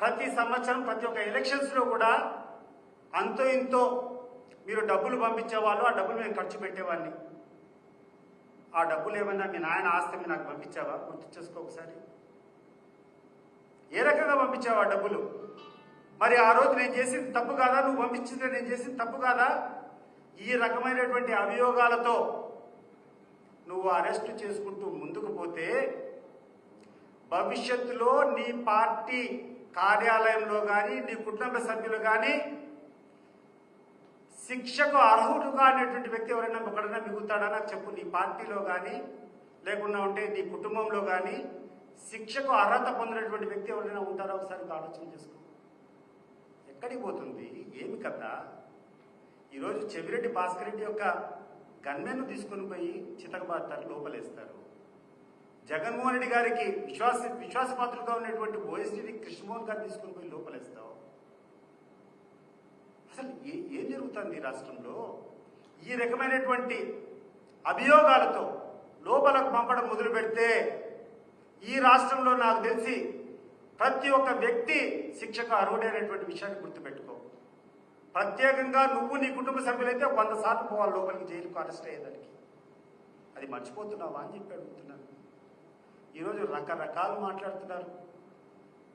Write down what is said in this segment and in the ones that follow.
ప్రతి సంవత్సరం ప్రతి ఒక్క ఎలక్షన్స్లో కూడా అంతో ఇంతో మీరు డబ్బులు పంపించేవాళ్ళు ఆ డబ్బులు నేను ఖర్చు పెట్టేవాడిని. ఆ డబ్బులు ఏమైనా మీ నాయన ఆస్తి మీద నాకు పంపించావా? గుర్తు చేసుకో ఒకసారి. ఏ రకంగా పంపించావా డబ్బులు? మరి ఆ రోజు నేను చేసింది తప్పు కాదా? నువ్వు పంపించింది నేను చేసింది తప్పు కాదా? ఈ రకమైనటువంటి అభియోగాలతో నువ్వు అరెస్ట్ చేసుకుంటూ ముందుకు పోతే భవిష్యత్తులో నీ పార్టీ కార్యాలయంలో కానీ నీ కుటుంబ సభ్యులు కానీ శిక్షకు అర్హుడు కానిటువంటి వ్యక్తి ఎవరైనా ఒకడైనా మిగుతాడా నాకు చెప్పు. నీ పార్టీలో కానీ లేకుండా ఉంటే నీ కుటుంబంలో కానీ శిక్షకు అర్హత పొందినటువంటి వ్యక్తి ఎవరైనా ఉంటారా? ఒకసారి ఆలోచన చేసుకో. ఎక్కడికి పోతుంది? ఏమి కదా ఈరోజు చెవిరెడ్డి భాస్కర్ రెడ్డి యొక్క గన్మెన్ను తీసుకుని పోయి చితకబాస్తారు లోపలేస్తారు. జగన్మోహన్ రెడ్డి గారికి విశ్వాస విశ్వాసపాత్రులుగా ఉన్నటువంటి ఓఎస్డీని కృష్ణమోహన్ గారు తీసుకుని పోయి లోపలేస్తావు? అసలు ఏ ఏం జరుగుతుంది రాష్ట్రంలో? ఈ రకమైనటువంటి అభియోగాలతో లోపలకు పంపడం మొదలు పెడితే ఈ రాష్ట్రంలో నాకు తెలిసి ప్రతి ఒక్క వ్యక్తి శిక్షకు అర్హుడైనటువంటి విషయాన్ని గుర్తుపెట్టుకో. ప్రత్యేకంగా నువ్వు నీ కుటుంబ సభ్యులైతే వంద సార్లు పోవాలి లోపలికి జైలుకు అరెస్ట్ అయ్యేదానికి. అది మర్చిపోతున్నావా అని చెప్పి అడుగుతున్నాను. ఈరోజు రకరకాలు మాట్లాడుతున్నారు.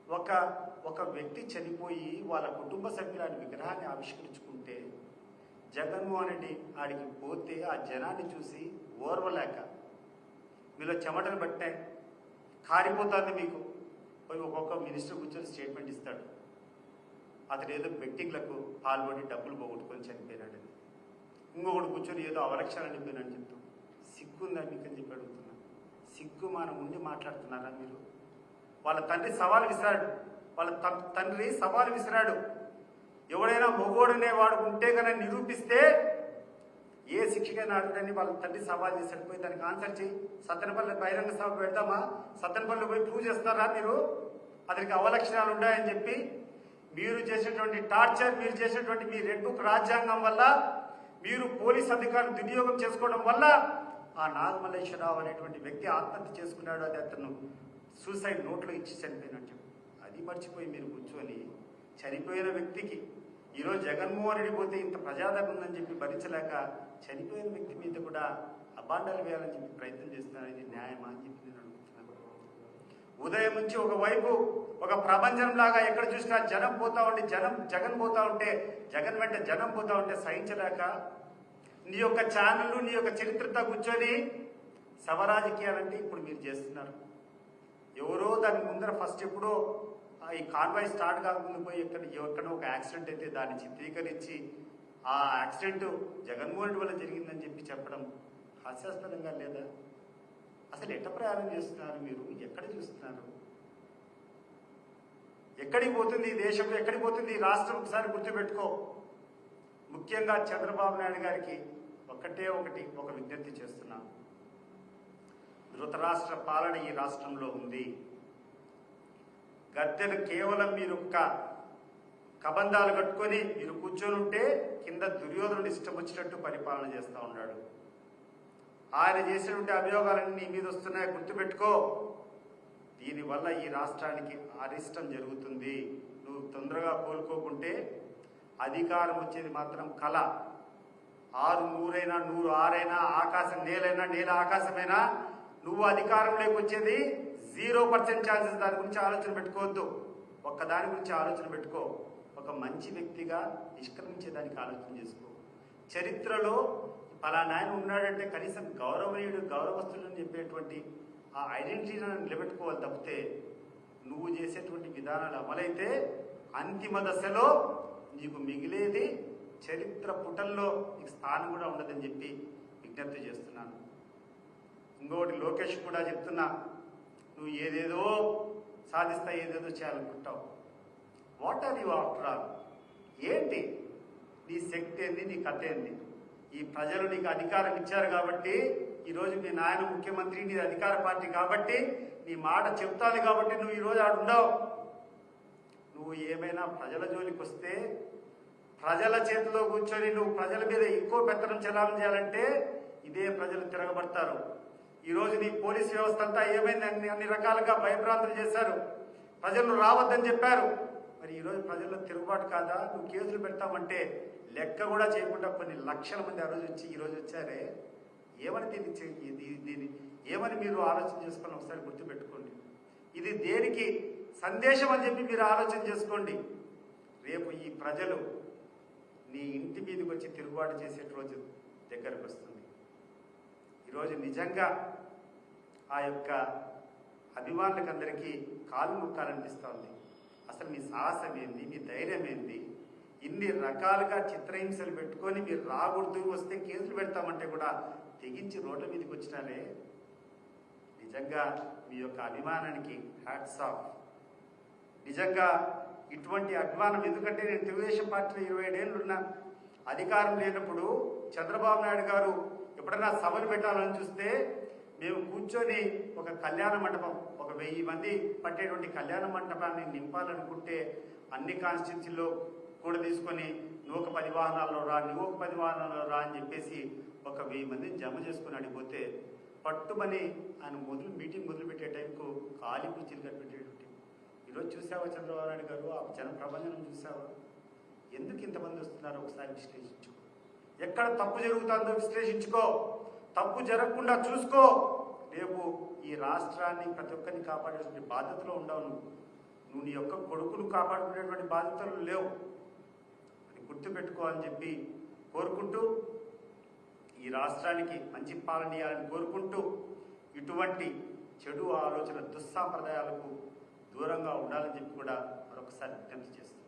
ఒక ఒక వ్యక్తి చనిపోయి వాళ్ళ కుటుంబ సభ్యులని విగ్రహాన్ని ఆవిష్కరించుకుంటే జగన్మోహన్ రెడ్డి ఆడికి పోతే ఆ జనాన్ని చూసి ఓర్వలేక మీలో చెమటలు పట్టే కారిపోతుంది మీకు. పోయి ఒక్కొక్క మినిస్టర్ కూర్చొని స్టేట్మెంట్ ఇస్తాడు. అతడు ఏదో బెట్టింగ్లకు పాల్పడి డబ్బులు పోగొట్టుకొని చనిపోయినాడని. ఇంకొకటి కూర్చొని ఏదో అవలక్షణ అనిపోయినని చెప్తూ సిగ్గుందా మీకు? అని చెప్పి అడుగుతున్నా. సిగ్గు మనం ఉండి మాట్లాడుతున్నారా మీరు? వాళ్ళ తండ్రి సవాల్ విసిరాడు. వాళ్ళ త- తండ్రి సవాల్ విసిరాడు. ఎవడైనా మొగోడనే వాడు ఉంటే కనుక నిరూపిస్తే ఏ శిక్షకైనా అడగడని వాళ్ళ తండ్రి సవాల్ చేశాడు. పోయి దానికి ఆన్సర్ చేయి సత్తనపల్లి బహిరంగ సభ పెడదామా సత్తనపల్లి పోయి పూజ చేస్తారా మీరు? అతనికి అవలక్షణాలు ఉన్నాయని చెప్పి మీరు చేసినటువంటి టార్చర్ మీరు చేసినటువంటి మీ రెడ్ బుక్ రాజ్యాంగం వల్ల మీరు పోలీస్ అధికారులు దుర్యోగం చేసుకోవడం వల్ల ఆ నాగమల్లేశ్వరరావు అనేటువంటి వ్యక్తి ఆత్మహత్య చేసుకున్నాడు అది అతను సూసైడ్ నోట్లో ఇచ్చి చనిపోయినట్టు అది మర్చిపోయి మీరు కూర్చొని చనిపోయిన వ్యక్తికి ఈరోజు జగన్మోహన్ రెడ్డి పోతే ఇంత ప్రజాదరణ ఉందని చెప్పి భరించలేక చనిపోయిన వ్యక్తి మీద కూడా అబాండాలు వేయాలని చెప్పి ప్రయత్నం చేస్తున్నారు. ఇది న్యాయమా అని చెప్పి నేను అడుగుతున్నాను. ఉదయం నుంచి ఒకవైపు ఒక ప్రపంచం లాగా ఎక్కడ చూసినా జనం పోతా ఉండి జనం జగన్ పోతా ఉంటే జగన్ వెంట జనం పోతా ఉంటే సహించలేక నీ యొక్క ఛానళ్ళు నీ యొక్క చరిత్రతో కూర్చొని సవరాజకీయాలంటే ఇప్పుడు మీరు చేస్తున్నారు. ఎవరో దాని ముందర ఫస్ట్ ఎప్పుడో ఆ ఈ కాన్వాయ్ స్టార్ట్ కాకముందు పోయి ఎక్కడ ఎక్కడ ఒక యాక్సిడెంట్ అయితే దాన్ని చిత్రీకరించి ఆ యాక్సిడెంట్ జగన్మోహన్ రెడ్డి వల్ల జరిగిందని చెప్పి చెప్పడం హాస్యాస్పదంగా లేదా? అసలు ఎట్ట ప్రయాణం చేస్తున్నారు మీరు? ఎక్కడ చూస్తున్నారు? ఎక్కడికి పోతుంది ఈ దేశం ఎక్కడికి పోతుంది ఈ రాష్ట్రం? ఒకసారి గుర్తుపెట్టుకో. ముఖ్యంగా చంద్రబాబు నాయుడు గారికి ఒకటే ఒకటి ఒక విజ్ఞప్తి చేస్తున్నాను ధృతరాష్ట్ర పాలన ఈ రాష్ట్రంలో ఉంది. గద్దెను కేవలం మీరు ఒక్క కబంధాలు కట్టుకొని మీరు కూర్చొని ఉంటే కింద దుర్యోధనుడు ఇష్టం వచ్చినట్టు పరిపాలన చేస్తూ ఉన్నాడు. ఆయన చేసినటువంటి అభియోగాలన్నీ నీ మీద వస్తున్నాయి గుర్తుపెట్టుకో. దీనివల్ల ఈ రాష్ట్రానికి అరిష్టం జరుగుతుంది. నువ్వు తొందరగా కోలుకోకుంటే అధికారం వచ్చేది మాత్రం కళ. ఆరు నూరైనా నూరు ఆరైనా ఆకాశం నేలైనా నేల ఆకాశమైనా నువ్వు అధికారంలోకి వచ్చేది జీరో పర్సెంట్ ఛాన్సెస్. దాని గురించి ఆలోచన పెట్టుకోవద్దు. ఒక్క దాని గురించి ఆలోచన పెట్టుకో. ఒక మంచి వ్యక్తిగా నిష్క్రమించేదానికి ఆలోచన చేసుకో. చరిత్రలో పలానా ఆయన ఉన్నాడంటే కనీసం గౌరవనీయుడు గౌరవస్తుడు అని చెప్పేటువంటి ఆ ఐడెంటిటీని నిలబెట్టుకోవాలి తప్పితే నువ్వు చేసేటువంటి విధానాలు అమలైతే అంతిమ దశలో నీకు మిగిలేది చరిత్ర పుటల్లో నీకు స్థానం కూడా ఉండదని చెప్పి విజ్ఞప్తి చేస్తున్నాను. ఇంకొకటి లోకేష్ కూడా చెప్తున్నా నువ్వు ఏదేదో సాధిస్తా ఏదేదో చేయాలనుకుంటావు what are you after all ఏంటి? నీ శక్తి ఏంది? నీ కథ ఏంది? ఈ ప్రజలు నీకు అధికారం ఇచ్చారు కాబట్టి ఈరోజు మీ నాయన ముఖ్యమంత్రి నీ అధికార పార్టీ కాబట్టి నీ మాట చెప్తాది కాబట్టి నువ్వు ఈరోజు ఆడుండవు. నువ్వు ఏమైనా ప్రజల జోలికి వస్తే ప్రజల చేతిలో కూర్చొని నువ్వు ప్రజల మీద ఎక్కువ పెత్తనం చలామం చేయాలంటే ఇదే ప్రజలు తిరగబడతారు. ఈరోజు నీ పోలీస్ వ్యవస్థ అంతా ఏమైంది? అన్ని అన్ని రకాలుగా భయభ్రాంతులు చేశారు. ప్రజలు రావద్దని చెప్పారు. మరి ఈరోజు ప్రజల్లో తిరుగుబాటు కాదా? నువ్వు కేసులు పెడతామంటే లెక్క కూడా చేయకుండా కొన్ని లక్షల మంది ఆ రోజు వచ్చి ఈరోజు వచ్చారే. ఏమని దీన్ని దీన్ని ఏమని మీరు ఆలోచన చేసుకొని ఒకసారి గుర్తుపెట్టుకోండి. ఇది దేనికి సందేశం అని చెప్పి మీరు ఆలోచన చేసుకోండి. రేపు ఈ ప్రజలు నీ ఇంటి మీదకి వచ్చి తిరుగుబాటు చేసే రోజు దగ్గరకు వస్తుంది. ఈరోజు నిజంగా ఆ యొక్క అభిమానులకు అందరికీ కాలు ముక్కాలనిపిస్తూ ఉంది అసలు మీ సాహసం ఏంది? మీ ధైర్యం ఏంది? ఇన్ని రకాలుగా చిత్రహింసలు పెట్టుకొని మీరు రాకూడదు వస్తే కేసులు పెడతామంటే కూడా తెగించి రోడ్ల మీదకి వచ్చినారే? నిజంగా మీ యొక్క అభిమానానికి హ్యాట్స్ ఆఫ్. నిజంగా ఇటువంటి అభిమానం ఎందుకంటే నేను తెలుగుదేశం పార్టీలో ఇరవై ఏళ్ళు ఉన్నా. అధికారం లేనప్పుడు చంద్రబాబు నాయుడు గారు ఎప్పుడైనా సభలు పెట్టాలని చూస్తే మేము కూర్చొని ఒక కళ్యాణ మండపం ఒక వెయ్యి మంది పట్టేటువంటి కళ్యాణ మండపాన్ని నింపాలనుకుంటే అన్ని కాన్స్టిట్యూన్సీల్లో కూడా తీసుకొని నువ్వు ఒక పది వాహనాల్లో రా నువ్వు ఒక పది వాహనాల్లో రా అని చెప్పేసి ఒక వెయ్యి మందిని జమ చేసుకుని అడిగిపోతే పట్టుమని ఆయన మొదలు మీటింగ్ మొదలుపెట్టే టైంకు ఖాళీ కుర్చీలు కనిపెట్టేటువంటి ఈరోజు చూసావా చంద్రబాబు నాయుడు గారు? ఆ జన ప్రపంచం చూసావా? ఎందుకు ఇంతమంది వస్తున్నారో ఒకసారి విశ్లేషించుకో ఎక్కడ తప్పు జరుగుతుందో విశ్లేషించుకో. తప్పు జరగకుండా చూసుకో. రేపు ఈ రాష్ట్రాన్ని ప్రతి ఒక్కరిని కాపాడేటువంటి బాధ్యతలో ఉండవు నువ్వు. నువ్వు నీ యొక్క కొడుకును కాపాడుకునేటువంటి బాధ్యతలు లేవు. అది గుర్తుపెట్టుకోవాలని చెప్పి కోరుకుంటూ ఈ రాష్ట్రానికి మంచి పాలన ఇవ్వాలని కోరుకుంటూ ఇటువంటి చెడు ఆలోచన దుస్సాంప్రదాయాలకు దూరంగా ఉండాలని చెప్పి కూడా మరొకసారి విజ్ఞప్తి చేస్తుంది